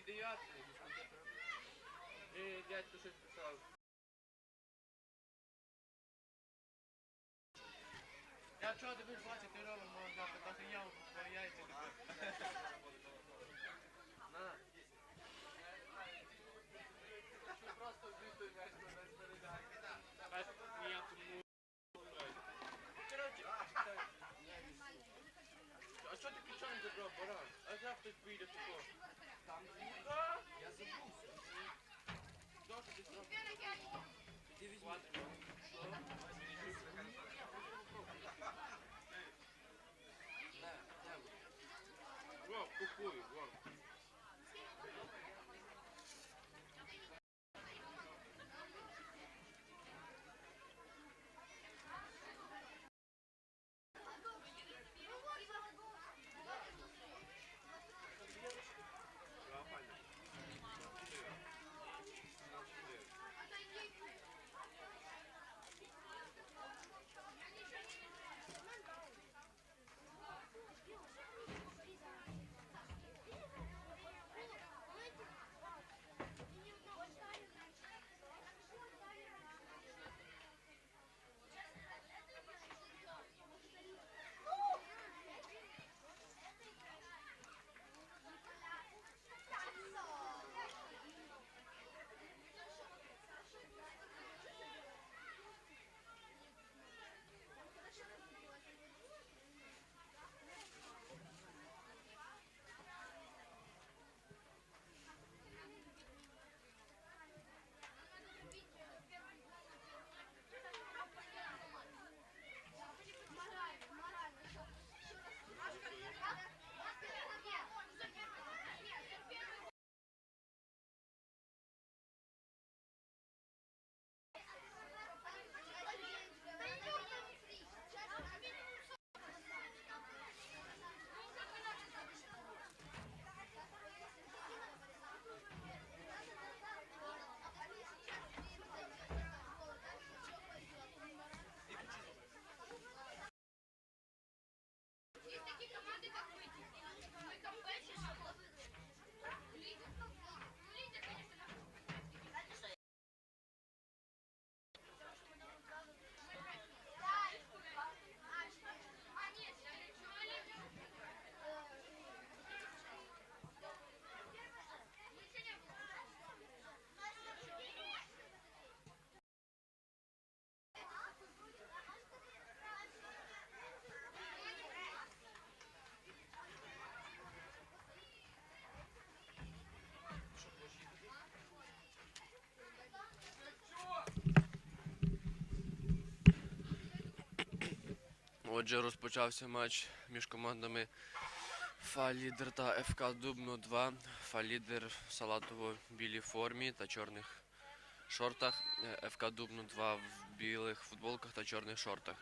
віддаяти. І дядько щось писав. Я чого тобі будеш бачити ролик мого завтра, так я яйця тепер. На. Просто вбити м'яч на нас передати. Бач, ніякому. Коротше, так. А що ти ключом не забрав, баран? А завтра хтось поїде тако. Там Що? Я забувся. Що ти зробив? Ти візьми. Що? На, там. Отже, розпочався матч між командами Фалідер та ФК Дубно 2. Фалідер в салатово-білій формі та чорних шортах. е, ФК Дубно 2 в білих футболках та чорних шортах.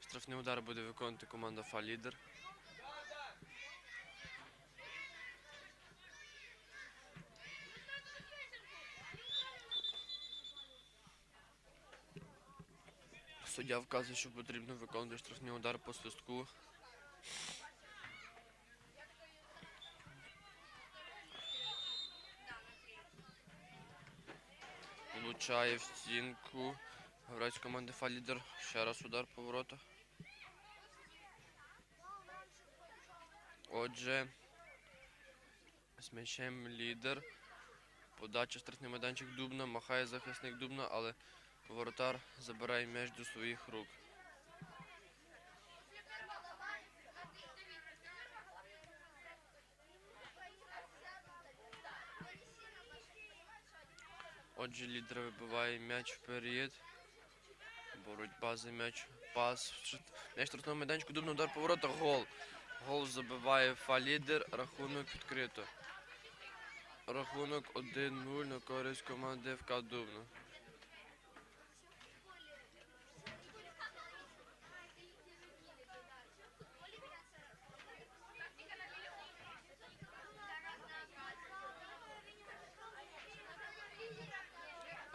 Штрафний удар буде виконувати команда Фалідер. Суддя вказує, що потрібно виконувати штрафний удар по свистку. Влучає в стінку. Гравець команди Фалідер. Ще раз удар по воротах. Отже, з м'ячем лідер. Подача штрафний майданчик Дубна. Махає захисник Дубна, але воротар забирає м'яч до своїх рук. Отже, лідер вибиває м'яч вперед. Боротьба за м'яч. Пас. М'яч в майданчику. Дубна удар по воротах. Гол. Гол забиває Фалідер. Рахунок відкрито. Рахунок 1-0 на користь команди ФК Дубно.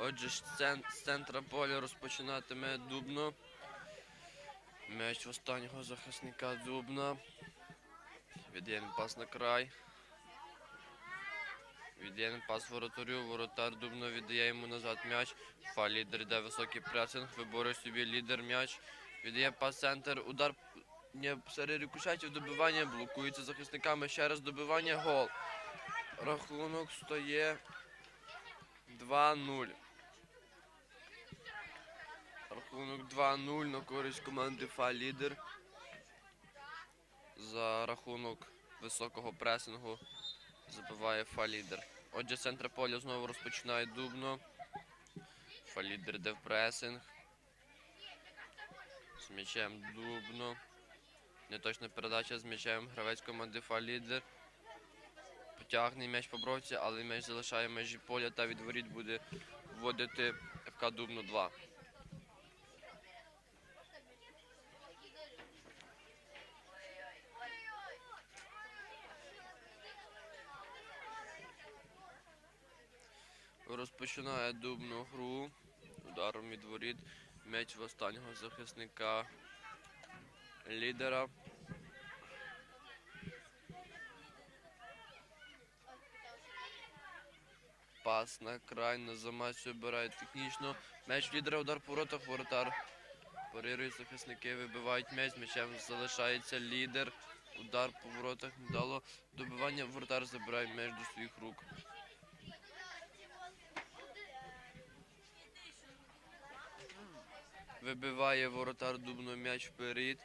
Отже, з цен- з центра поля розпочинатиме Дубно. М'яч останнього захисника Дубна. Від'ємний пас на край. Від'ємний пас воротарю. Воротар Дубно віддає йому назад м'яч. Фа лідер йде високий пресинг. Виборює собі лідер м'яч. Віддає пас центр. Удар серед рикошетів добивання. Блокується захисниками. Ще раз добивання. Гол. Рахунок стає 2-0. Рахунок 2-0 на користь команди Фа лідер. За рахунок високого пресингу забиває Фа лідер. Отже, центр поля знову розпочинає дубно. Фа лідер йде в пресинг. З м'ячем дубно. Неточна передача з м'ячем. Гравець команди Фа лідер. Потягне м'яч по бровці, але м'яч залишає межі поля та від воріт буде вводити ФК Дубно 2. Розпочинає дубну гру. Ударом від воріт. М'яч в останнього захисника лідера. Пас на край, на замасі обирає технічно. М'яч лідера, удар по воротах, воротар. Парирують захисники, вибивають м'яч, м'ячем залишається лідер. Удар по воротах не. Добивання воротар забирає м'яч до своїх рук. Вибиває воротар дубно м'яч вперед.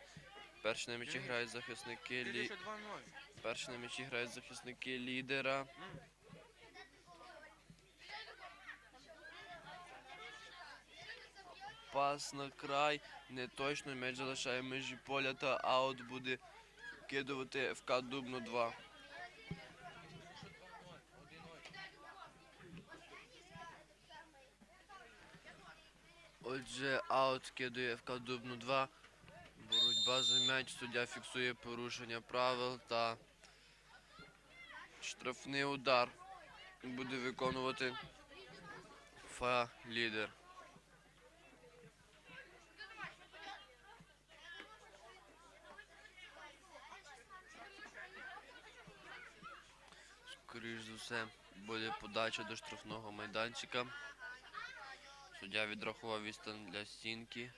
Перші на м'ячі грають захисники лі... Більше 2-0. Перші на м'ячі грають захисники лідера. Пас на край. Не точно м'яч залишає межі поля та аут буде кидувати ФК Дубно 2. Отже, аут кидає ФК Дубно 2. Боротьба за м'яч. Суддя фіксує порушення правил та штрафний удар буде виконувати ФА лідер. Скоріш за все, буде подача до штрафного майданчика. Суддя відрахував відстань для стінки,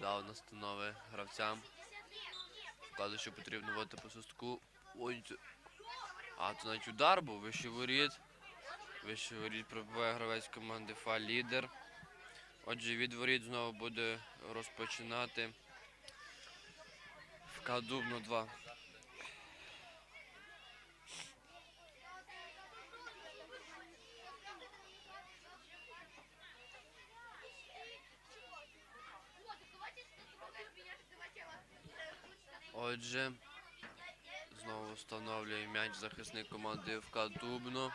дав настанови гравцям. Вказує, що потрібно водити по свистку. Це- а, то навіть удар був, вищий воріт. Вищий воріт пробиває гравець команди Фа лідер. Отже, від воріт знову буде розпочинати ФК Дубно 2. Отже, знову встановлює м'яч захисник команди ФК Дубно.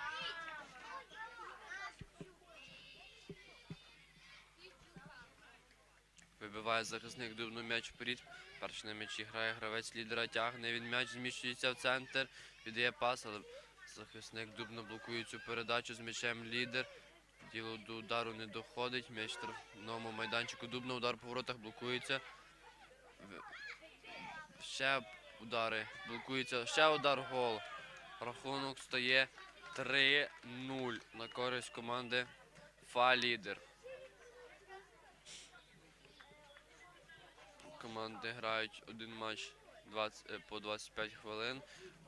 Вибиває захисник Дубно м'яч вперед. Перший на м'ячі грає гравець лідера, тягне він м'яч, зміщується в центр, віддає пас, але захисник Дубно блокує цю передачу з м'ячем лідер. Діло до удару не доходить. М'яч в штрафному майданчику Дубно, удар по воротах блокується. Ще удари. Блокується. Ще удар гол. Рахунок стає 3-0 на користь команди Фа лідер. Команди грають один матч 20, е, по 25 хвилин.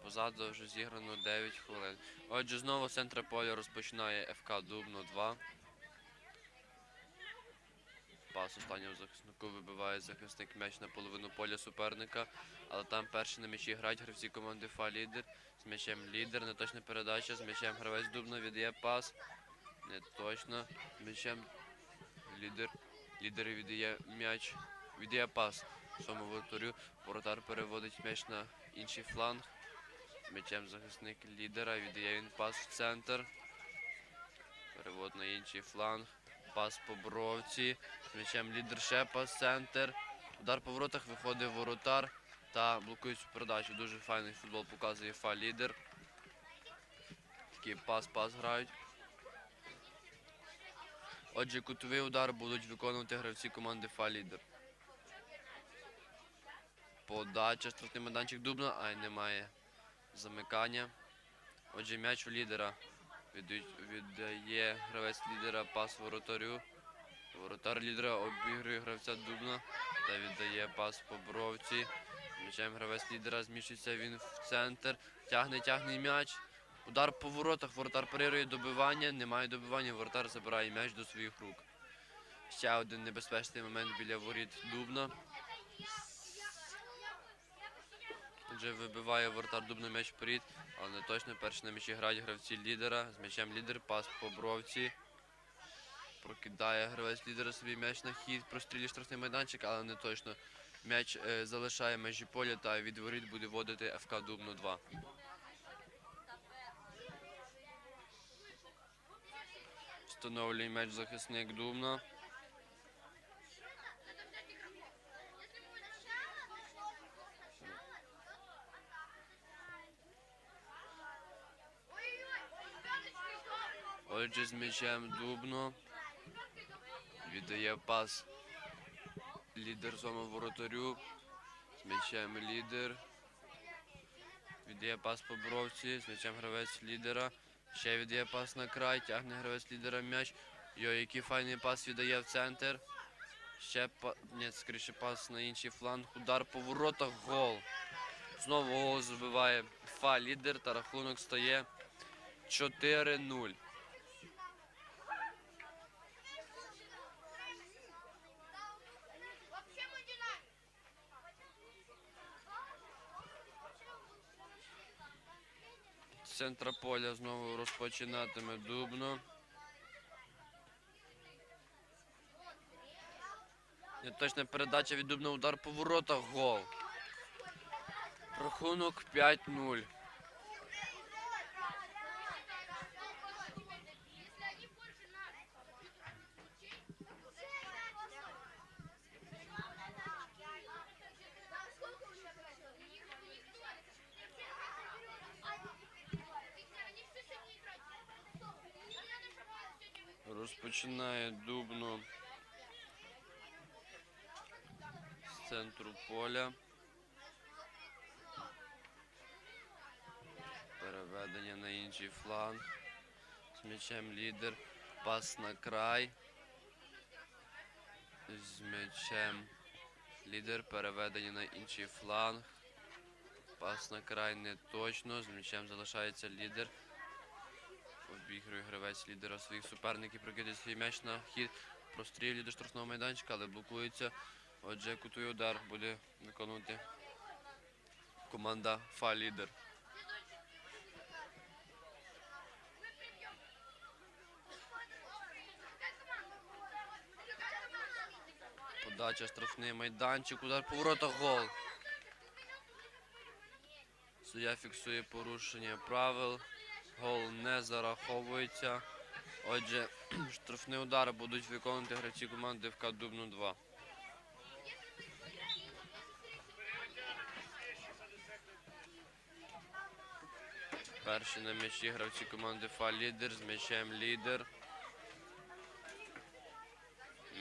Позаду вже зіграно 9 хвилин. Отже, знову з центра поля розпочинає ФК Дубно 2. Пас останнього захиснику вибиває захисник м'яч на половину поля суперника, але там перші на м'ячі грають гравці команди Фа лідер. З м'ячем лідер, неточна передача, з м'ячем гравець Дубно віддає пас. Не точно. З м'ячем лідер. Лідер віддає м'яч. Віддає пас. Своєму воротарю. Воротар переводить м'яч на інший фланг. З м'ячем захисник лідера. Віддає він пас в центр. Перевод на інший фланг. Пас по бровці. З м'ячем лідер ще центр. Удар по воротах виходить воротар та блокує цю передачу. Дуже файний футбол показує фа лідер. Такий пас-пас грають. Отже, кутовий удар будуть виконувати гравці команди Фа лідер. Подача, штрафний майданчик Дубна, а й немає замикання. Отже, м'яч у лідера. Віддає гравець лідера пас воротарю. Воротар лідера обігрує гравця Дубна та віддає пас по бровці. М'ячем гравець лідера зміщується він в центр. Тягне, тягне м'яч. Удар по воротах. Воротар парирує добивання. Немає добивання. Воротар забирає м'яч до своїх рук. Ще один небезпечний момент біля воріт Дубна. Отже, вибиває воротар Дубна м'яч вперед, але не точно. Перші на м'ячі грають гравці лідера. З м'ячем лідер, пас по бровці. Прокидає гравець лідера собі м'яч на хід, прострілює штрафний майданчик, але не точно. М'яч е, залишає межі поля та від воріт буде водити ФК Дубно 2. Встановлює м'яч захисник Дубна. Отже, з м'ячем Дубно. Віддає пас лідер зону воротарю. З м'ячем лідер. Віддає пас по бровці. З м'ячем гравець лідера. Ще віддає пас на край. Тягне гравець лідера м'яч. Йо, який файний пас віддає в центр. Ще па... Ні, скоріше пас на інший фланг. Удар по воротах. Гол. Знову гол забиває Фа лідер та рахунок стає 4-0. Центра поля знову розпочинатиме Дубно. Неточна передача від Дубна, удар по воротах, гол. Рахунок 5-0. Розпочинає Дубно з центру поля. Переведення на інший фланг. З м'ячем лідер. Пас на край. З м'ячем лідер. Переведення на інший фланг. Пас на край не точно. З м'ячем залишається лідер. Обігрує гравець лідера своїх суперників, прокидає свій м'яч на хід, прострілює до штрафного майданчика, але блокується. Отже, кутовий удар буде виконувати команда Фа лідер. Подача штрафний майданчик, удар по воротах, гол. Суддя фіксує порушення правил. Гол не зараховується. Отже, штрафні удари будуть виконувати гравці команди ФК Дубну 2. Перші на м'ячі гравці команди ФА лідер з м'ячем лідер.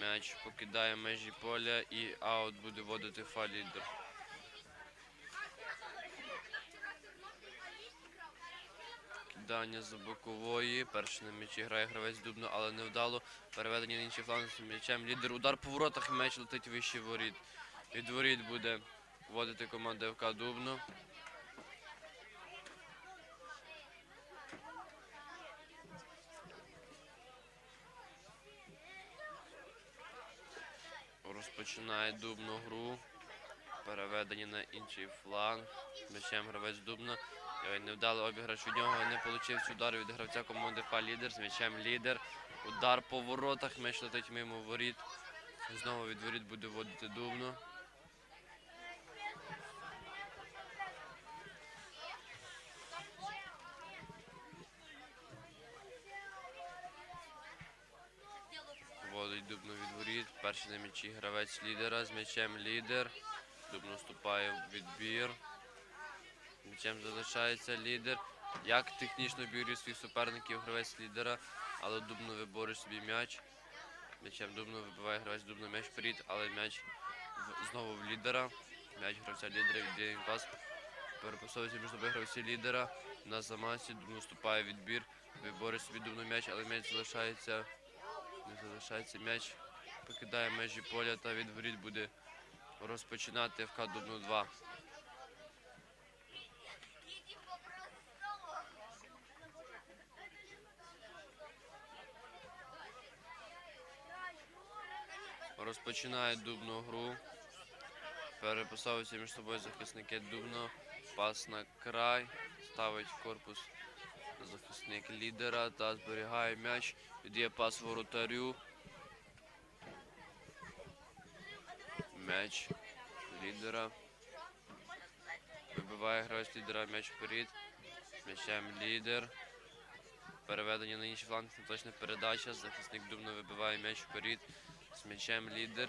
М'яч покидає межі поля і аут буде водити ФА лідер. Кидання з бокової. Перший на м'ячі грає гравець Дубно, але невдало. Переведення на інший фланг з м'ячем. Лідер удар по воротах, і м'яч летить вище воріт. Від воріт буде вводити команда ФК Дубно. Розпочинає Дубно гру. Переведення на інший фланг. М'ячем гравець Дубна. Невдалий обіграш від нього не получився удар від гравця команди Фа лідер. З м'ячем лідер. Удар по воротах. М'яч летить мимо воріт. Знову від воріт буде вводити Дубно. Вводить Дубно від воріт. Перший на м'ячі гравець лідера. З м'ячем лідер. Дубно вступає в відбір. М'ячем залишається лідер. Як технічно обігрує своїх суперників гравець лідера, але Дубно виборює собі м'яч. М'ячем Дубно вибиває гравець Дубно м'яч вперед, але м'яч в- знову в лідера. М'яч гравця лідера, віддає пас. Перепасовується між собою гравці лідера. На замасі наступає відбір. Виборець собі дубно м'яч, але м'яч залишається. Не залишається м'яч. Покидає межі поля та від буде розпочинати ФК Дубно 2. Розпочинає дубну гру. Перепасовуються між собою захисники дубно. Пас на край. Ставить корпус захисник лідера та зберігає м'яч. Віддає пас воротарю. М'яч лідера. Вибиває гравець лідера м'яч вперед. М'ячем лідер. Переведення на інший фланг, неточна передача. Захисник Дубно вибиває м'яч вперед. З м'ячем лідер.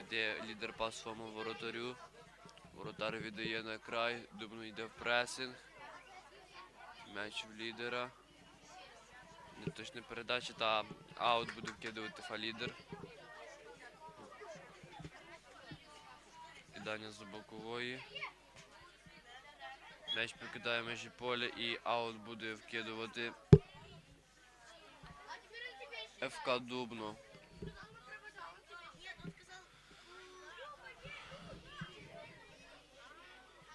Віддає лідер пас своєму воротарю. Воротар віддає на край. Дубно йде в пресинг. М'яч в лідера. Неточна передача та аут буде вкидувати фалідер. Кидання з бокової. М'яч покидає межі поля і аут буде вкидувати ФК Дубно.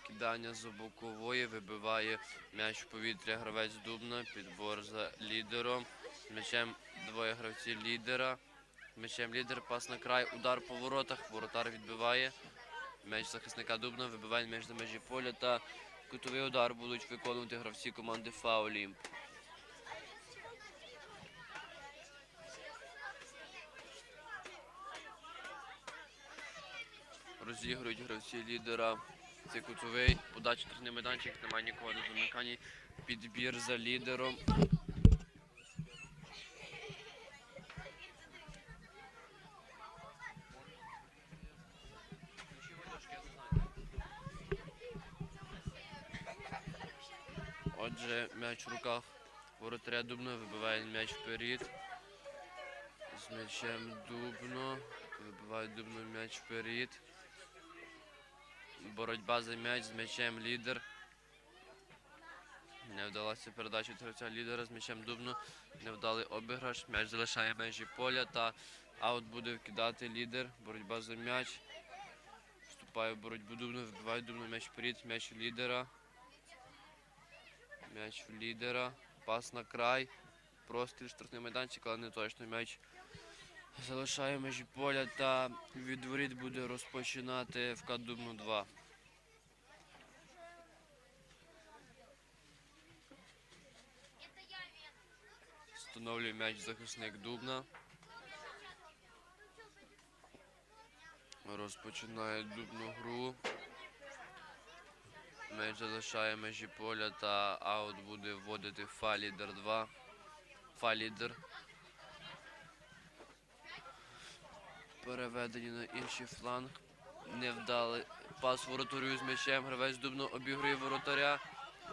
Кидання з бокової вибиває м'яч в повітря гравець Дубна, підбор за лідером. М'ячем двоє гравців лідера. З М'ячем лідер, пас на край, удар по воротах, воротар відбиває. М'яч захисника Дубна вибиває м'яч за межі поля та кутовий удар будуть виконувати гравці команди Фаулімп. Розігрують гравці лідера. Це кутовий, подача тренний майданчик, немає нікого на замиканні. Підбір за лідером. Отже, м'яч в руках воротаря Дубно, вибиває м'яч вперед. З м'ячем Дубно. Вибиває Дубно м'яч вперед. Боротьба за м'яч з м'ячем лідер. Не вдалася передача гравця лідера з м'ячем Дубно. Невдалий обіграш. М'яч залишає межі поля та аут буде вкидати лідер. Боротьба за м'яч. Вступає в боротьбу Дубно, вибиває Дубно м'яч вперед, м'яч лідера. М'яч в лідера. Пас на край. Простріл штрафний майданчик, але не точно м'яч. Залишає межі поля та від воріт буде розпочинати ФК Дубно 2. Встановлює м'яч захисник Дубна. Розпочинає Дубну гру. М'яч залишає межі поля та аут буде вводити Фалідер 2. Фалідер. Переведені на інший фланг. Невдалий пас воротарю з м'ячем. Гравець Дубно обігрує воротаря.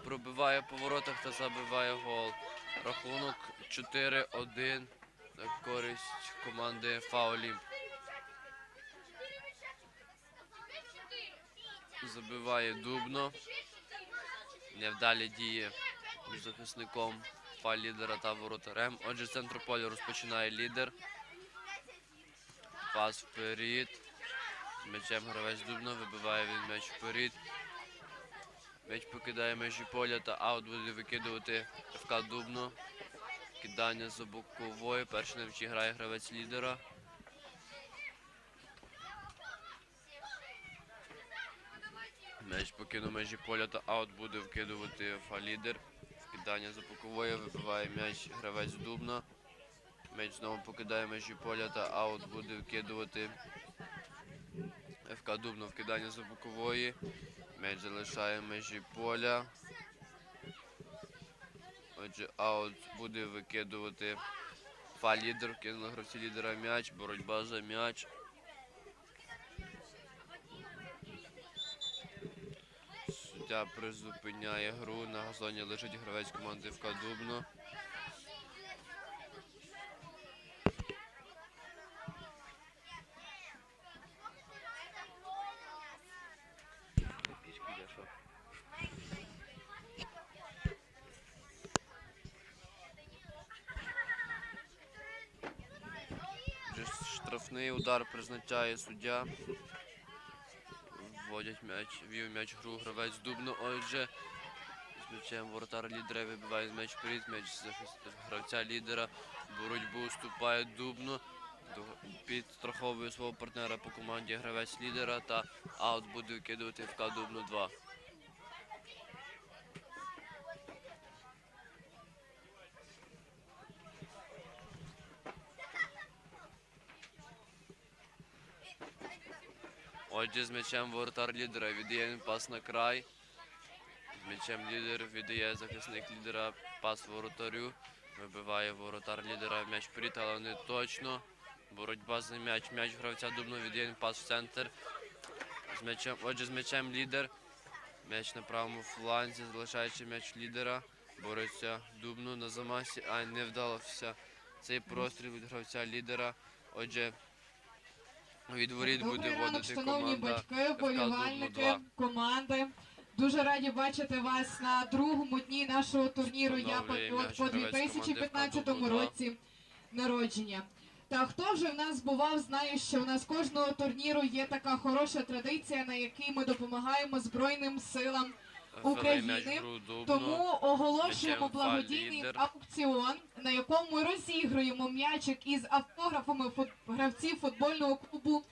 Пробиває по воротах та забиває гол. Рахунок 4-1 на користь команди Фаолімп. Забиває Дубно. Невдалі дії між захисником фа лідера та воротарем. Отже, з центру поля розпочинає лідер. Пас вперед. З М'ячем гравець Дубно вибиває він м'яч вперед. М'яч покидає межі поля та аут буде викидувати ФК Дубно. Кидання за бокової. Перший на м'ячі грає гравець лідера. М'яч покинув межі поля та аут буде вкидувати фа-лідер. Кидання за бокової вибиває м'яч гравець Дубна. М'яч знову покидає межі поля та аут буде вкидувати ФК Дубно вкидання за бокової. М'яч залишає межі поля. Отже, аут буде викидувати фа-лідер. Кинули гравці лідера м'яч, боротьба за м'яч. Суддя призупиняє гру. На газоні лежить гравець команди в Кадубно. Штрафний удар призначає суддя. Вводять м'яч, вів м'яч гру гравець Дубно. Отже, з м'ячем воротар лідера вибиває м'яч вперед, м'яч гравця лідера. Боротьбу вступає Дубно. Підстраховує свого партнера по команді гравець лідера та аут буде викидувати в Дубно 2. Отже, з м'ячем воротар лідера віддає пас на край. З м'ячем лідер віддає захисник лідера пас воротарю. Вибиває воротар лідера м'яч вперед, але не точно. Боротьба за м'яч. М'яч гравця дубно віддає пас в центр. З м'ячем, отже, з м'ячем лідер. М'яч на правому фланзі, залишаючи м'яч лідера. Бореться дубно на замасі, а не вдалося цей простріл від гравця лідера. Отже, від воріт буде Добрий ранок, водити шановні команда. батьки, вболівальники, 2. команди. Дуже раді бачити вас на другому дні нашого турніру Я Встановлює Патріот м'яч по гравець 2015 команди «ФК році народження. Та хто вже в нас бував, знає, що у нас кожного турніру є така хороша традиція, на якій ми допомагаємо Збройним силам України. Тому оголошуємо благодійний аукціон, на якому ми розігруємо м'ячик із автографами гравців футбольного клубу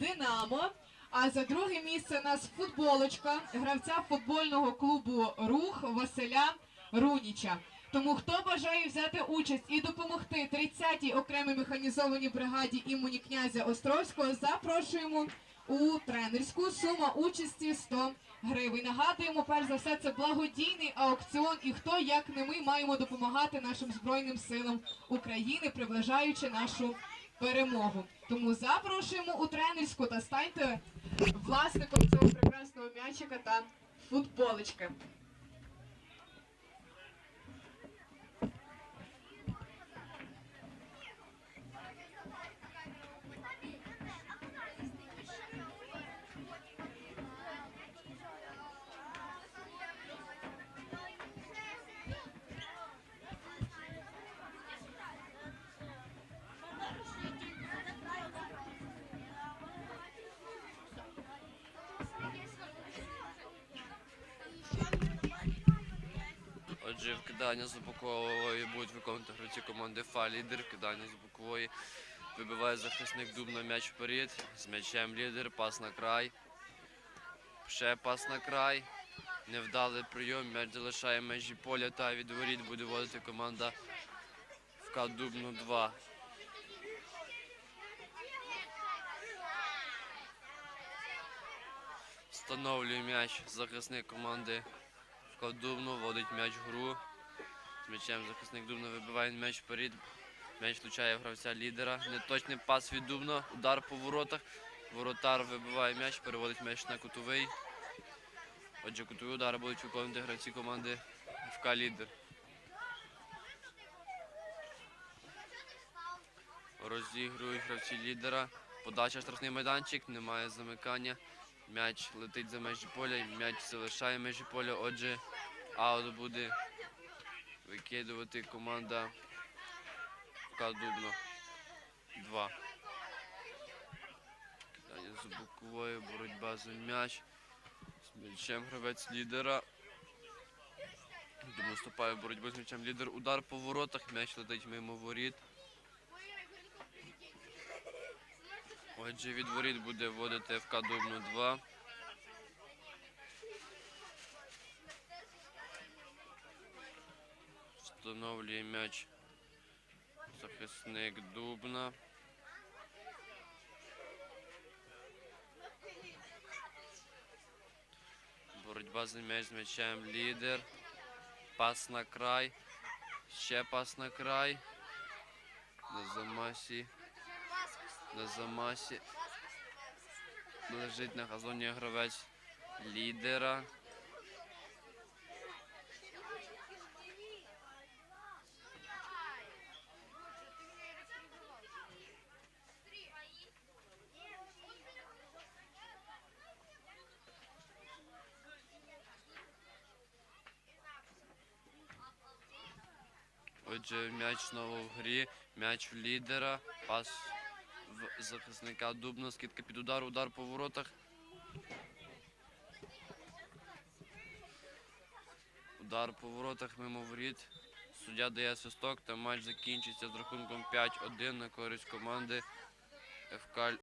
Динамо. А за друге місце у нас футболочка гравця футбольного клубу Рух Василя Руніча. Тому хто бажає взяти участь і допомогти 30-й окремій механізованій бригаді імені князя Островського, запрошуємо у тренерську сума участі 100 гривень. Нагадуємо, перш за все, це благодійний аукціон, і хто, як не ми, маємо допомагати нашим збройним силам України, приближаючи нашу перемогу. Тому запрошуємо у тренерську та станьте власником цього прекрасного м'ячика та футболочки. Отже, вкидання з бокової будуть виконувати гравці команди Фа. Лідер, вкидання з бокової. Вибиває захисник дуб на м'яч вперед. З м'ячем лідер, пас на край. Ще пас на край. Невдалий прийом. М'яч залишає межі поля та від воріт буде водити команда ФК Дубно 2. Встановлює м'яч захисник команди ФК Дубно, вводить м'яч в гру. З м'ячем захисник Дубно вибиває м'яч вперед. М'яч влучає гравця лідера. Неточний пас від Дубно. Удар по воротах. Воротар вибиває м'яч, переводить м'яч на кутовий. Отже, кутові удари будуть виконувати гравці команди ФК Лідер. Розігрують гравці лідера. Подача штрафний майданчик, немає замикання. М'яч летить за межі поля, м'яч залишає межі поля. Отже, аут буде викидувати команда ФК Дубно. Два. Кидання з бокової, боротьба за м'яч. З м'ячем гравець лідера. Дубно вступає боротьбу з м'ячем лідер. Удар по воротах, м'яч летить мимо воріт. Отже, від воріт буде вводити ФК Дубно 2. Встановлює м'яч захисник Дубна. Боротьба за м'яч з м'ячем лідер. Пас на край. Ще пас на край. На замасі. На замасі. Лежить на газоні гравець лідера. М'яч знову в грі, м'яч в лідера, пас в захисника Дубна. Скидка під удар, удар по воротах. Удар по воротах мимо воріт. Суддя дає свисток та матч закінчиться з рахунком 5-1 на користь команди ФК